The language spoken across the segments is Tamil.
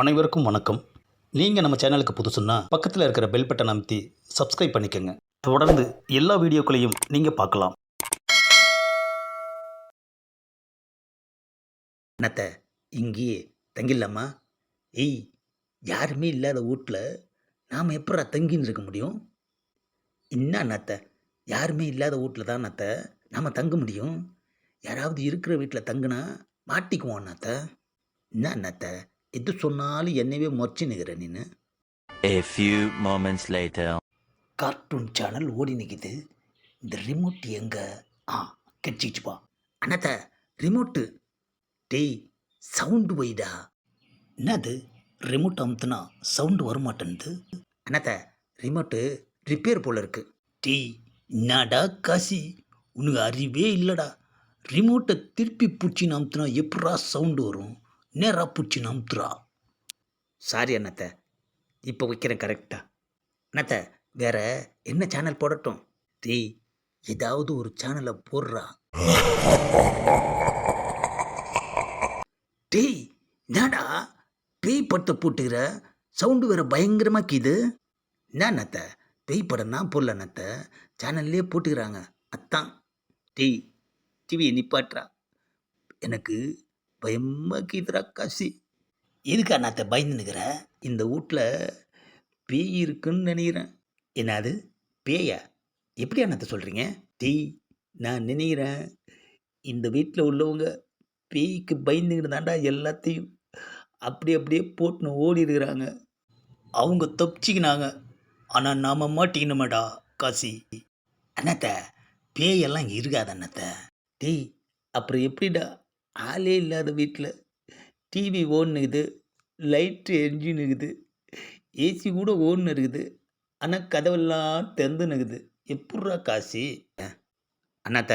அனைவருக்கும் வணக்கம். நீங்கள் நம்ம சேனலுக்கு புதுசுன்னா பக்கத்தில் இருக்கிற பெல் பட்டன் அமைத்தி சப்ஸ்கிரைப் பண்ணிக்கோங்க. தொடர்ந்து எல்லா வீடியோக்களையும் நீங்கள் பார்க்கலாம். அண்ணாத்த இங்கேயே தங்கிடலாமா? ஏய் யாருமே இல்லாத வீட்டில் நாம் எப்படா தங்கின்னு இருக்க முடியும்? என்ன அண்ணாத்த யாருமே இல்லாத வீட்டில் தான் அண்ணாத்த நாம் தங்க முடியும்? யாராவது இருக்கிற வீட்டில் தங்குனா மாட்டிக்குவோம் அண்ணாத்த. என்ன அண்ணாத்த எது சொன்னாலும் என்னவே முறைச்சி நிற்கிற நீನು A few moments later. Cartoon channel ஓடி நிற்கிது இந்த ரிமோட் எங்க? ஆ கெச்சிச்சுப்பா அண்ணாத்த ரிமோட்டு டேய் சவுண்டு வைடா. என்னது? ரிமோட் அமுத்துனா சவுண்டு வரமாட்டேன்து அண்ணாத்த ரிமோட்டு ரிப்பேர் போல இருக்கு. டேய் என்னடா காசி? உனக்கு அறிவே இல்லைடா. ரிமோட்டை திருப்பி பூச்சி அமுத்துனா எப்படா சவுண்டு வரும்? நேராக பூச்சி அமுத்துறா சாரி அண்ணாத்த. இப்போ வைக்கிறேன் கரெக்டா அண்ணாத்த வேற என்ன சேனல் போடட்டும்? டேய் ஏதாவது ஒரு சேனலை போடுறா. டேய் என்னடா? பேய் படத்தை போட்டுக்கிற? சவுண்டு வேற பயங்கரமாக கீது என்ன நத்த பேய் படம் தான் போடல நத்த சேனல்லே போட்டுக்கிறாங்க. அத்தான் டேய் டிவியை நிப்பாட்டுறா. எனக்கு பயமாக கீதுரா காசி. எதுக்கா நான் பயந்து நிற்கிறேன் இந்த வீட்டில் பேய் இருக்குன்னு நினைக்கிறேன். என்னது? பேயா? எப்படி அண்ணாத்த சொல்கிறீங்க டேய் நான் நினைக்கிறேன் இந்த வீட்டில் உள்ளவங்க பேய்க்கு பயந்துக்கிட்டு தாண்டா எல்லாத்தையும் அப்படி அப்படியே போட்டுன்னு ஓடி இருக்கிறாங்க. அவங்க தப்பிச்சிக்கினாங்க. ஆனால் நாம மாட்டிக்கணுமாடா காசி. அண்ணாத்த பேயெல்லாம் இருக்காது அண்ணாத்த டேய் அப்புறம் எப்படிடா ஆளே இல்லாத வீட்டில் டிவி ஓடுனுக்குது லைட்டு எரிஞ்சுன்னு ஏசி கூட ஓடுன்னு இருக்குது ஆனால் கதவெல்லாம் திறந்துன்னு இருக்குது எப்பட்றா காசி? அண்ணாத்த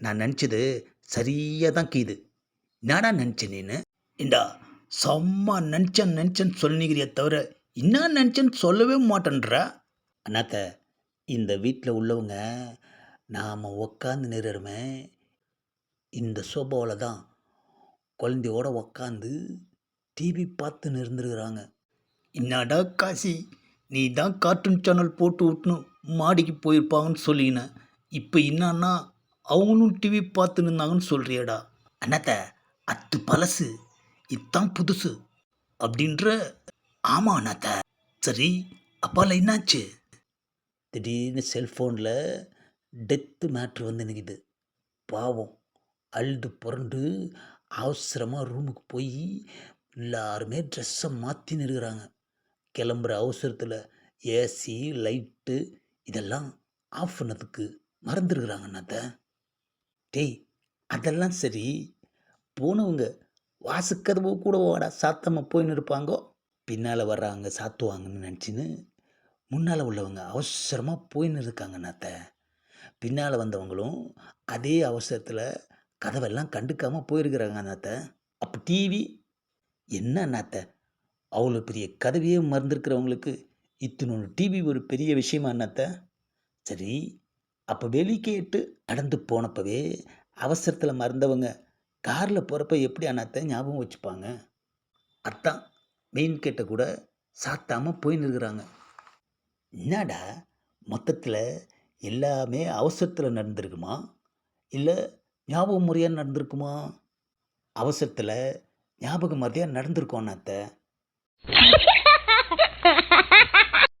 நான் நினச்சது சரியாக தான் கீது. என்னடா நினச்சேன் நீனு? இந்தா செம்ம நினச்சேன் நினச்சேன்னு சொல்லிக்கிறிய தவிர என்ன நினச்சேன்னு சொல்லவே மாட்டேன்றா? அண்ணாத்த இந்த வீட்டில் உள்ளவங்க நாம் உக்காந்து நிறுறமே இந்த சோபாவில் தான் குழந்தையோட உக்காந்து டிவி பார்த்து நிறுந்துருக்குறாங்க என்னடா காசி நீ தான் கார்ட்டூன் சேனல் போட்டு விட்டுணும் மாடிக்கு போயிருப்பாங்கன்னு சொல்லினேன் இப்போ என்னன்னா அவங்களும் டிவி பார்த்து நின்னாங்கன்னு சொல்கிறியடா அண்ணாத்த அத்து பழசு. இதுதான் புதுசு. அப்படின்ற ஆமாம் அண்ணாத்த. சரி அப்பால என்னாச்சு? திடீர்னு செல்ஃபோனில் டெத்து மேட்ரு வந்து நிற்கிது பாவம். அழுது புரண்டு அவசரமாக ரூமுக்கு போய் எல்லாருமே ட்ரெஸ்ஸை மாற்றின்னு இருக்கிறாங்க கிளம்புற அவசரத்தில் ஏசி லைட்டு இதெல்லாம் ஆஃப் பண்ணதுக்கு மறந்துருக்குறாங்க அண்ணாத்த. டேய் அதெல்லாம் சரி. போனவங்க வாசுக்கதவு கூட வாடா சாத்தமாக போயின்னு இருப்பாங்கோ. பின்னால் வர்றாங்க சாத்துவாங்கன்னு நினச்சின்னு முன்னால் உள்ளவங்க அவசரமாக போயின்னு இருக்காங்க அண்ணாத்த. பின்னால் வந்தவங்களும் அதே அவசரத்தில் கதவெல்லாம் கண்டுக்காமல் போயிருக்கிறாங்க அண்ணாத்த அப்போ டிவி என்ன அண்ணாத்த அவ்வளோ பெரிய கதவையே மறந்துருக்கிறவங்களுக்கு இத்தினொன்று டிவி ஒரு பெரிய விஷயமா அண்ணாத்த சரி அப்போ வெளிக்கேட்டு நடந்து போனப்பவே அவசரத்தில் மறந்தவங்க காரில் போகிறப்ப எப்படி அண்ணாத்த ஞாபகம் வச்சுப்பாங்க? அத்தான் மெயின் கேட்டை கூட சாத்தாமல் போயின்னு இருக்கிறாங்க என்னடா மொத்தத்தில் எல்லாமே அவசரத்தில் நடந்திருக்குமா? இல்லை ஞாபகம் முறையாக நடந்திருக்குமா? அவசரத்தில் ஞாபகம் மாதிரியாக நடந்திருக்கோம் அத்தை.